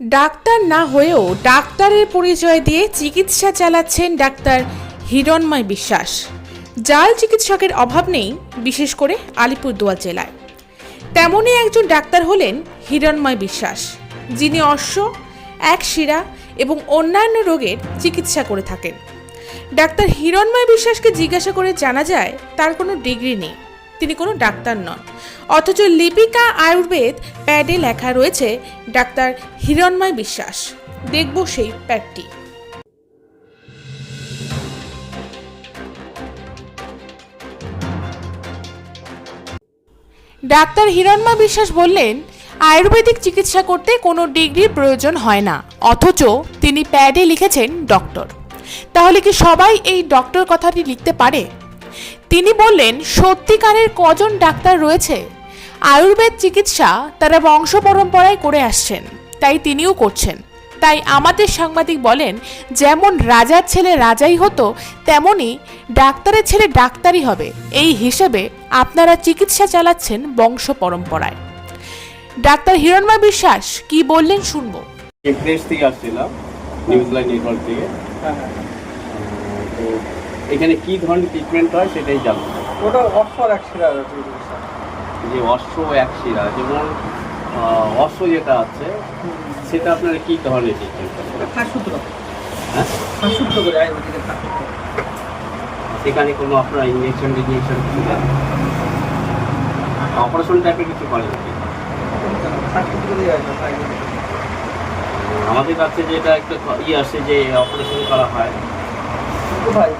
Doctor না হয়েও ডাক্তারের পরিচয় দিয়ে চিকিৎসা চালাচ্ছেন ডাক্তার হিরণময় বিশ্বাস। জাল চিকিৎসকের অভাব নেই, বিশেষ করে আলিপুরদুয়ার জেলায়। তেমনই একজন ডাক্তার হলেন হিরণময় বিশ্বাস, যিনি অশ্ব, এক শিরা এবং অন্যান্য রোগের চিকিৎসা করে থাকেন। ডাক্তার হিরণময় বিশ্বাসকে জিজ্ঞাসা করে জানা যায়, তার কোনো ডিগ্রি নেই। তিনি কোনো ডাক্তার নন। অথচ লিপিকা আয়ুর্বেদ প্যাডে লেখা রয়েছে, ডাক্তার হিরণময় বিশ্বাস। দেখব সেই প্যাডটি। ডাক্তার হিরণময় বিশ্বাস বললেন, আয়ুর্বেদিক চিকিৎসা করতে কোনো ডিগ্রির প্রয়োজন হয় না। অথচ তিনি প্যাডে লিখেছেন ডক্টর। তাহলে কি সবাই এই ডক্টর কথাটি লিখতে পারে? তিনি বললেন সত্যিকারের কজন ডাক্তার রয়েছে? আয়ুর্বেদ চিকিৎসা তারা বংশ পরম্পরায় করে আসছেন তাই তিনিও করছেন। তাই আমাদের সাংবাদিক বলেন যেমন রাজার ছেলে রাজাই হতো তেমনি ডাক্তারের ছেলে ডাক্তারই হবে। এই হিসেবে আপনারা চিকিৎসা চালাচ্ছেন বংশ পরম্পরায়। ডাক্তার হিরণময় বিশ্বাস কি বললেন শুনব। থেকে আসছিলাম নিউজ লাইন নেটওয়ার্ক থেকে। হ্যাঁ, হ্যাঁ। তো এখানে কি ধরনের ট্রিটমেন্ট হয় সেটাই চাই। ওটা অক্ষর একশিরা চিকিৎসা যে অশ্ব এক শিরা যেমন অশ্ব যেটা আছে সেটা আপনারা কি ধরনের ট্রিটমেন্ট করেন? হ্যাঁ? করে সেখানে কোনো আপনার ইঞ্জেকশন টিঞ্জেকশন কিছু দেন? অপারেশন টাইপের কিছু নাকি? না, আমাদের কাছে যেটা একটা ইয়ে আসে যে অপারেশন করা হয়। কোথায়?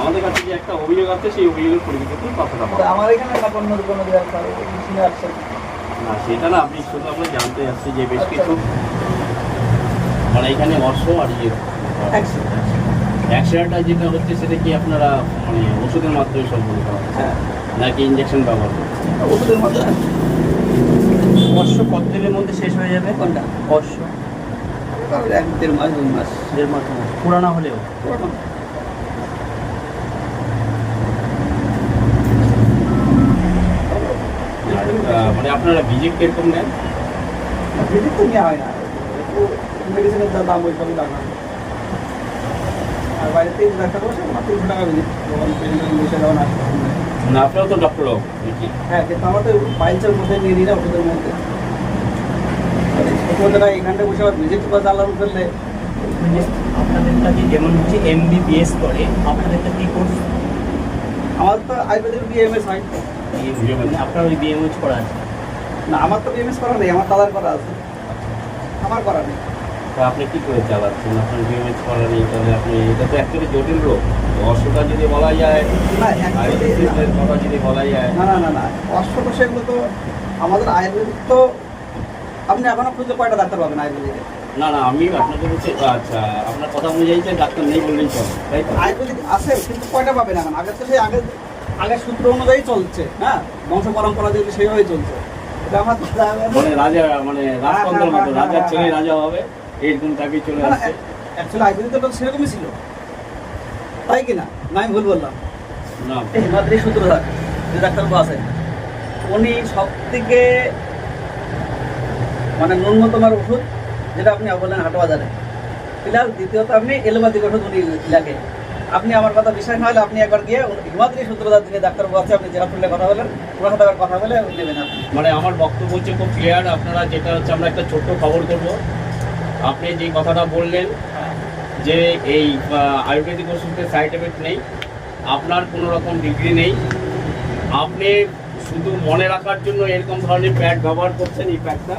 আমাদের কাছে যে একটা অভিযোগ আছে সেই অভিযোগের পরিপ্রেক্ষিতে কথাটা তা বলা আমার এখানে না কোনো কোনো না সেটা না আপনি শুধু আমরা জানতে যাচ্ছি যে বেশ কিছু মানে এখানে অর্শ আর ইয়ে। অ্যাক্সিডেন্টটা যেটা হচ্ছে সেটা কি আপনারা মানে ওষুধের মাধ্যমে সম্পূর্ণ করা হচ্ছে? হ্যাঁ। নাকি ইঞ্জেকশন ব্যবহার করছে ওষুধের মধ্যে বর্ষ কত দিনের মধ্যে শেষ হয়ে যাবে? কোনটা? বর্ষ তাহলে এক দেড় মাস দুই মাস। দেড় মাস। পুরানো হলেও? পুরোনো। আর আহ, মানে আপনারা ভিজিট কীরকম নেন? ভিজিট তো নেওয়া হয় না মেডিসিনের যা দাম ওই সবই দাম আর বাইরে থেকে ডাক্তার বসে আমার তিনশো টাকা ভিজিট যখন পেশেন্ট বসে যখন আসে না আপনারা তো ডক্টর নাকি? হ্যাঁ কিন্তু আমার তো পাইলসের মধ্যে নিয়ে নিই না ওষুধের মধ্যে। ওষুধটা এখানটা বসে আবার ভিজিট বা জ্বালানো ফেললে আপনাদেরটা কি যেমন হচ্ছে এমবিবিএস করে আপনাদেরটা কি কোর্স আমার তো আয়ুর্বেদিক বিএমএস হয়। মানে আপনার ওই বিএমএস করা আছে না আমার তো বিএমএস করা নেই আমার দাদার করা আছে। আমার করা নেই। তা আপনি কি করে চালাচ্ছেন? আপনার বিএমএস করা নেই তাহলে আপনি এটা তো অ্যাকচুয়ালি জটিল রোগ। অর্শটা যদি বলা যায় কথা যদি বলা যায়। না না না না অশ্ব সেগুলো তো আমাদের আয়ুর্বেদিক তো আপনি এখনও খুঁজলে কয়টা ডাক্তার পাবেন আয়ুর্বেদিকে? না না আমি আপনাকে বলছি আচ্ছা আপনার কথা অনুযায়ী যে ডাক্তার নেই বললেই চলে তাই আয়ুর্বেদিক আছে কিন্তু কয়টা পাবেন এখন? আগে তো সেই আগে আগের সূত্র অনুযায়ী চলছে হ্যাঁ? বংশ পরম্পরা যেগুলো সেইভাবেই চলছে। এটা আমার মানে রাজা মানে রাজতন্ত্রের হ্যাঁ, মতো হ্যাঁ, রাজার হ্যাঁ, ছেলে। রাজা হবে চলে আসছে। অ্যাকচুয়ালি তো সেরকমই ছিল। তাই কি না না আমি ভুল বললাম। না। হিমাদ্রি সূত্রধার যে ডাক্তারবাবু আছে উনি সব থেকে মানে ন্যূনতম ওষুধ যেটা আপনি বললেন হাট বাজারে প্লাস দ্বিতীয়ত আপনি এলোপ্যাথিক ওষুধ উনি লেখে আপনি আমার কথা বিশ্বাস না হলে আপনি একবার গিয়ে হিমাদ্রি সূত্রধার যিনি ডাক্তারবাবু আছে আপনি যেটা তুললে কথা বলেন ওনার সাথে আবার কথা বলে দেবেন আপনি। মানে আমার বক্তব্য হচ্ছে খুব ক্লিয়ার আপনারা যেটা হচ্ছে আমরা একটা ছোট্ট খবর করব। আপনি যে কথাটা বললেন যে এই আয়ুর্বেদিক ওষুধের সাইড এফেক্ট নেই আপনার কোনো রকম ডিগ্রি নেই আপনি শুধু মনে রাখার জন্য এরকম ধরনের প্যাড ব্যবহার করছেন এই প্যাডটা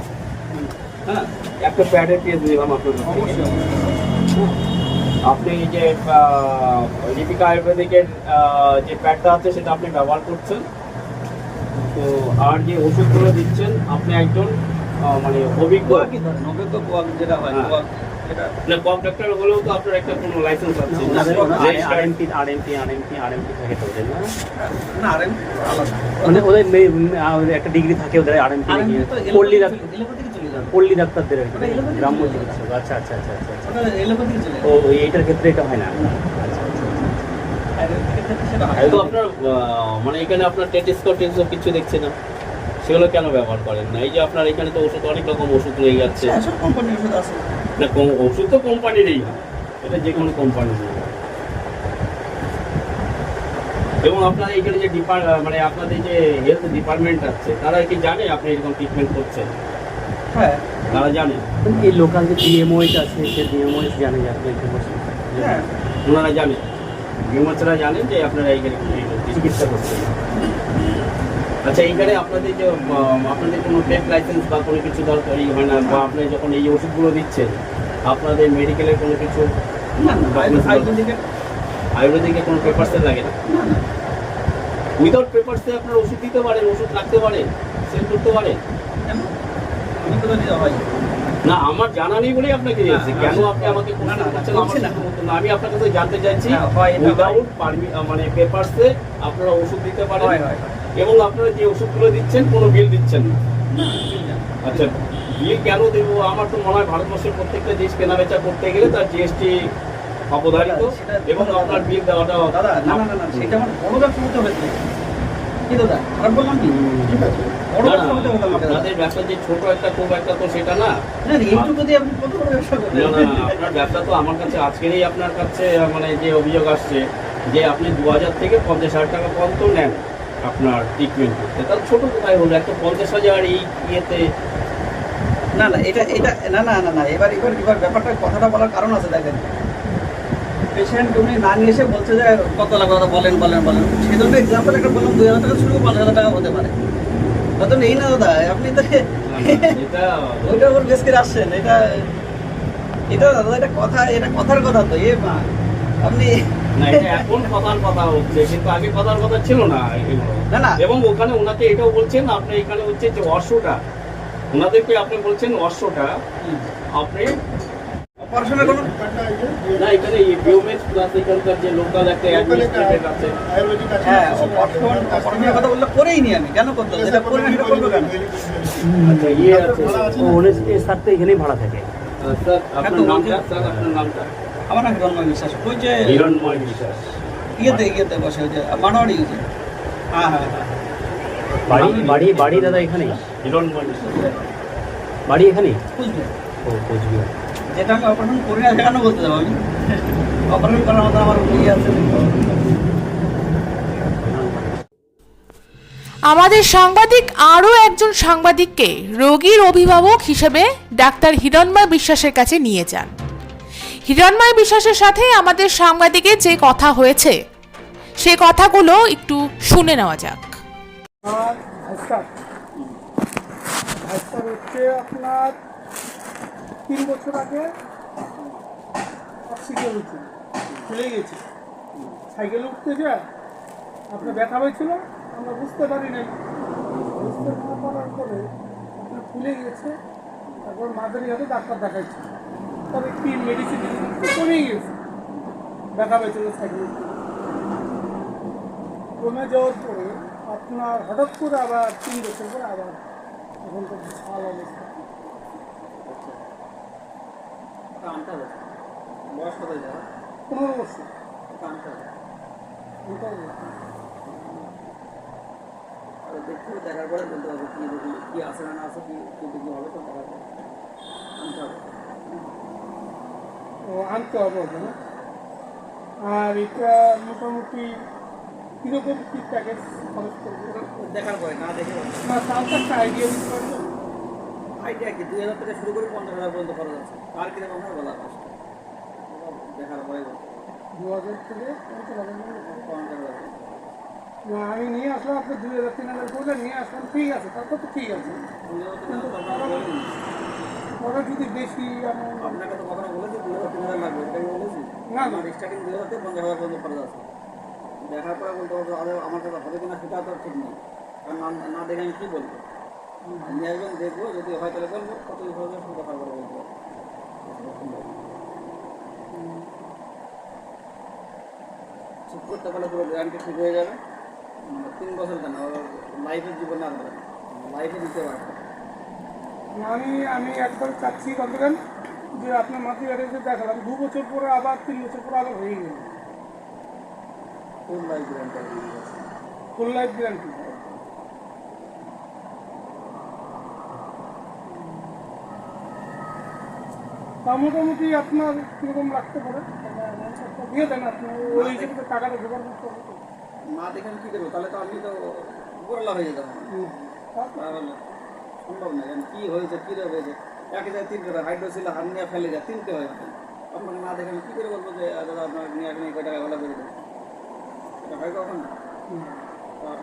হ্যাঁ একটা প্যাডের পেজ দিলাম আপনার। আপনি যে লিপিকা আয়ুর্বেদিকের যে প্যাডটা আছে সেটা আপনি ব্যবহার করছেন। তো আর যে ওষুধগুলো দিচ্ছেন। আপনি একজন মানে অভিজ্ঞ গোয়া কি ধরেন ওকে তো গোয়া যেটা হয় হ্যাঁ। না ডাক্তার হলেও তো আপনার একটা কোনো লাইসেন্স আছে। আরএমপি আরএমপি আরএমপি আরএমপি থাকে তো ওদের না? না আর আলাদা। মানে ওদের একটা ডিগ্রি থাকে ওদের আরএমপি পল্লী পল্লী ডাক্তারদের আর কি গ্রাম্য চিকিৎসক। আচ্ছা আচ্ছা আচ্ছা আচ্ছা আচ্ছা। ও এইটার ক্ষেত্রে এটা হয় না। আচ্ছা আচ্ছা তো আপনার মানে এখানে আপনার টেটিস্কোপ টেটিস্কোপ কিছু দেখছি না। সেগুলো কেন ব্যবহার করেন না? এই যে আপনার এখানে তো ওষুধ অনেক রকম ওষুধ রয়ে যাচ্ছে। ওষুধ না ওষুধ তো কোম্পানিরই এটা যে কোনো কোম্পানির এবং আপনার এখানে যে ডিপার্ট মানে আপনাদের যে হেলথ ডিপার্টমেন্ট আছে তারা কি জানে আপনি এরকম ট্রিটমেন্ট করছেন? হ্যাঁ। তারা জানে। এই লোকাল যে আছে সে জানে যে আপনি হ্যাঁ। ওনারা জানে। যে আপনারা এইখানে এই চিকিৎসা করছেন। আচ্ছা এইখানে আপনাদের যে আপনাদের কোনো লাইসেন্স বা কোনো কিছু দরকারই হয় না বা আপনি যখন এই ওষুধগুলো দিচ্ছেন আপনাদের মেডিকেলের কোনো কিছু আয়ুর্বেদিকে কোনো পেপারসে লাগে না? উইদাউট পেপারসে আপনার ওষুধ দিতে পারেন ওষুধ রাখতে পারেন সেল করতে পারেন কেন? আমি তো জানি হয় না আমার জানা নেই বলেই আপনাকে দিয়েছি কেন আপনি আমাকে করছেন? না। আমি আপনার কাছে জানতে চাইছি উইদাউট মানে পেপারসে আপনারা ওষুধ দিতে পারেন। এবং আপনারা যে ওষুধগুলো দিচ্ছেন কোনো বিল দিচ্ছেন না। আচ্ছা বিল কেন দেবো? আমার তো মনে হয় ভারতবর্ষের প্রত্যেকটা জিনিস কেনা বেচা করতে গেলে তার জিএসটি অবধারিত এবং আপনার বিল দেওয়াটা দাদা না না না সেটা আমার বড় ব্যবসা হতে হবে। কি দাদা? খারাপ বললাম কি? ঠিক আছে। বড় না, ব্যবসা হতে হবে। আমাকে দাদা। আপনাদের ব্যবসা যে ছোট একটা খুব একটা তো সেটা না। না না, এইটুকু দিয়ে আপনি কত বড় ব্যবসা করবেন না, না, না, আপনার ব্যবসা তো আমার কাছে আজকেরই আপনার কাছে মানে যে অভিযোগ আসছে যে আপনি দু হাজার থেকে পঞ্চাশ হাজার টাকা পর্যন্ত নেন আপনার ট্রিটমেন্ট করতে। তাহলে ছোট কোথায় হলো? একটা পঞ্চাশ হাজার এই ইয়েতে। না না এটা এটা না না না না এবার এবার এবার ব্যাপারটা কথাটা বলার কারণ আছে দেখেন। পেশেন্ট উনি না নিয়ে এসে বলছে যে কত লাগবে দাদা বলেন বলেন বলেন। সেই জন্য এক্সাম্পল একটা বললাম দুই হাজার টাকা শুরু পাঁচ হাজার টাকা হতে পারে। নেই না দাদা আপনি তো ওইটার উপর বেশ করে আসছেন এটা এটা দাদা এটা কথা এটা কথার কথা তো এ মা আপনি এখন কথার কথা হচ্ছে কিন্তু আগে কথার কথা ছিল না না না। এবং ওখানে ওনাকে এটাও বলছেন আপনি এখানে হচ্ছে যে ওনাদেরকে আপনি বলছেন অশ্বটা আপনি অপারেশনের কোনো না এখানে বিওমেন্স প্লাস এখানকার যে লোকাল একটা অ্যাডমিনিস্ট্রেটর আছে। হ্যাঁ অপারেশন অপারেশনের কথা বললে করেই নি আমি কেন করতে? যেটা করে না সেটা করব কেন? আচ্ছা ইয়ে আছে। স্যার তো এখানেই ভাড়া থাকে। স্যার আপনার নামটা? স্যার আপনার নামটা? আমার নাম হিরণময় বিশ্বাস। ওই যে হিরণময় বিশ্বাস। ইয়েতে ইয়েতে বসে ওই যে মানবাড়ি হ্যাঁ হ্যাঁ হ্যাঁ। বাড়ি বাড়ি বাড়ি দাদা এখানেই? হিরণময় বিশ্বাস। বাড়ি এখানেই? বুঝলে ও কোচবিহার। যেটা আমি অপারেশন করি না সেখানে বলতে যাব আমি? অপারেশন করার মতো আমার ইয়ে আছে? আমাদের সাংবাদিক আরও একজন সাংবাদিককে রোগীর অভিভাবক হিসেবে ডাক্তার হিরণময় বিশ্বাসের কাছে নিয়ে যান। হিরণময় বিশ্বাসের সাথে আমাদের সাংবাদিকের যে কথা হয়েছে সে কথাগুলো একটু শুনে নেওয়া যাক। হচ্ছে আপনার তিন বছর আগে অক্সিজেন হয়েছিল ফুলে গেছে। সাইকেলে উঠতে যায়, আপনার ব্যথা হয়েছিল? আমরা বুঝতে পারি নাই। বুঝতে না পারার পরে আপনার ফুলে গেছে তারপর মাদারি হাতে ডাক্তার দেখাইছে। তবে কি মেডিসিন করেই গেছে ব্যথা হয়েছিল সাইকেল কমে যাওয়ার পরে আপনার হঠাৎ করে আবার তিন বছর পরে আবার এখন তো বিশাল অবস্থা আনতে হবে বয়স কত পনেরো বছর। আনতে হবে আর দেখতে দেখার পরে বলতে হবে কি দেখি কি আছে না না আছে কি কি দেখি হবে তো দেখার পরে। আনতে হবে। ও আনতে হবে ওটা না? আর এটা মোটামুটি কীরকম কী প্যাকেজ খরচ করবে? দেখার পরে না দেখে। না তার তো একটা আইডিয়া দিতে পারবে। আইডিয়া কি? দুই হাজার থেকে শুরু করে পঞ্চাশ হাজার পর্যন্ত খরচ আছে। আর কীরকম হয় বলা কষ্ট দেখার পরে দু হাজার থেকে পঞ্চাশ হাজার না আমি নিয়ে আসলাম আপনি দুই হাজার তিন হাজার নিয়ে আসলাম ঠিক আছে তারপর তো ঠিক আছে। ওরা যদি বেশি আপনাকে তো কখনো বলেছি দুই হাজার তিন হাজার লাগবে এটা আমি বলেছি। না, না। স্টার্টিং দুই হাজার থেকে পঞ্চাশ হাজার পর্যন্ত খরচ আছে। দেখার পরে বলতে হবে আমার কাছে হবে কিনা সেটা তো ঠিক নেই। কারণ না না দেখে আমি কী বলব? নিয়ে আসবেন দেখব যদি হয় তাহলে বলব কত হবে কথা বলতে ঠিক করতে পারলে পুরো গ্যারান্টি ঠিক হয়ে যাবে। তিন বছর কেন লাইফের জীবনে আর হবে লাইফে দিতে পারবে। আমি আমি একবার চাচ্ছি কতক্ষণ যে আপনার মাতৃ গাড়িতে দেখালাম দু বছর পরে আবার তিন বছর পরে আবার হয়ে গেল। Full life guarantee full life guarantee তা মোটামুটি আপনার কীরকম রাখতে পারে? দিয়ে দেন আপনি ওই হিসেবে তো টাকাটা জোগাড় করতে হবে। না দেখে আমি কী করব তাহলে তো আমি তো উপরলা হয়ে যেতাম সম্ভব না কারণ কী হয়েছে কী হয়েছে? এক জায়গায় তিনটে হাইড্রোসিল হাত নিয়ে ফেলে যায় তিনটে হয় এখন আপনাকে না দেখে আমি কী করে বলব যে দাদা আপনার নিয়ে এই কয় টাকা ভালো করে দেবো? এটা হয় কখন হুম। আর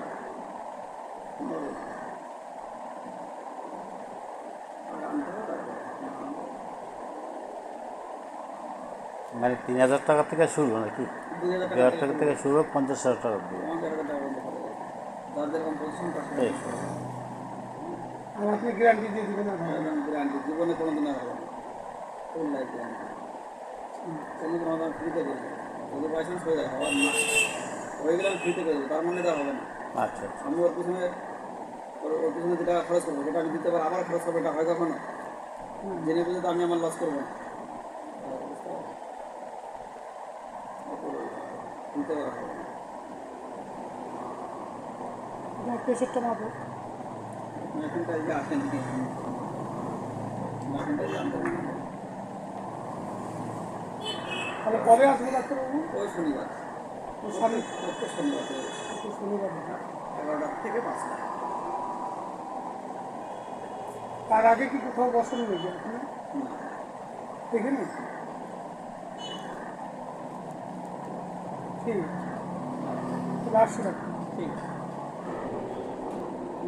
সম্ভব না। আর আনতে হবে তারপরে। মানে তিন হাজার টাকা থেকে শুরু নাকি? দুই হাজার টাকা থেকে শুরু। পঞ্চাশ হাজার টাকা দিয়ে। পঞ্চাশ হাজার টাকা দেয় আপনি গ্যারান্টি দিয়ে দিবেন না। গ্যারান্টি জীবনে কোনো দিন আর হবে না। ফুল লাইফ গ্যারান্টি কোনো কোনো দাম ফ্রিতে করে দেবো। যদি বাই হয়ে যায় হওয়ার না। হয়ে গেলে আমি ফ্রিতে করে দেবো। তার মানে তার হবে না। আচ্ছা আচ্ছা। আমি ওর পিছনে ওর পিছনে যে টাকা খরচ করব সেটা আমি দিতে পারব। আবার খরচ করব এটা হয় কখনো? জেনে বুঝে তো আমি আমার লস করব না। প্রেশারটা মাপো। মেশিনটা এই যে আসেন মেশিনটা তাহলে কবে আসবে ডাক্তারবাবু? ওই শনিবার। ওই শনি প্রত্যেক শনিবার শনিবার এগারোটা থেকে পাঁচটা। তার আগে কি কোথাও বসেন নাকি আপনি না দেখে নিন ঠিক আছে। ডাক্তার ঠিক আছে।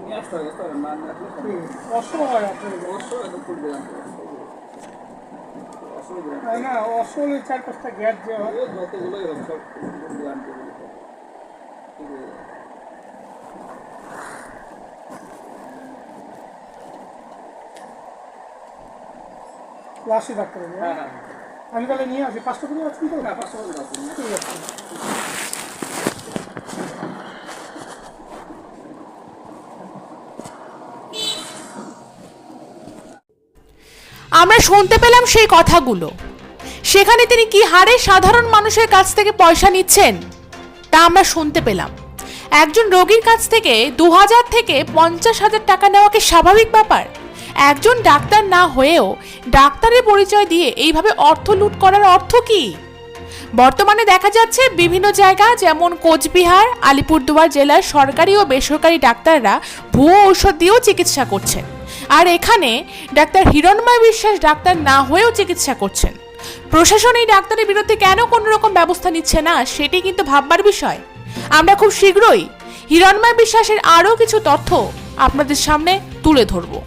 নিয়ে আসতে হবে বুঝতে পারবেন না নিয়ে আসলে ঠিক সম্ভব আছে অসময় আপনার বিরান অসুবিধা তাই না অসল চার পাঁচটা গ্যাস যে হয়। যতগুলোই হোক সব হবে। ঠিক হয়ে যাবে। ডাক্তারবাবু হ্যাঁ? হ্যাঁ? হ্যাঁ। আমি তাহলে নিয়ে আসি করে আছেন তো? হ্যাঁ পাঁচশো ঠিক আছে। আমরা শুনতে পেলাম সেই কথাগুলো। সেখানে তিনি কি হারে সাধারণ মানুষের কাছ থেকে পয়সা নিচ্ছেন? তা আমরা শুনতে পেলাম। একজন রোগীর কাছ থেকে দু হাজার থেকে পঞ্চাশ হাজার টাকা নেওয়া কি স্বাভাবিক ব্যাপার? একজন ডাক্তার না হয়েও ডাক্তারের পরিচয় দিয়ে এইভাবে অর্থ লুট করার অর্থ কি? বর্তমানে দেখা যাচ্ছে বিভিন্ন জায়গা, যেমন কোচবিহার, আলিপুরদুয়ার জেলার সরকারি ও বেসরকারি ডাক্তাররা ভুয়ো ঔষধ দিয়েও চিকিৎসা করছেন। আর এখানে ডাক্তার হিরণময় বিশ্বাস ডাক্তার না হয়েও চিকিৎসা করছেন। প্রশাসন এই ডাক্তারের বিরুদ্ধে কেন কোনো রকম ব্যবস্থা নিচ্ছে না, সেটি কিন্তু ভাববার বিষয়। আমরা খুব শীঘ্রই হিরণময় বিশ্বাসের আরও কিছু তথ্য আপনাদের সামনে তুলে ধরবো।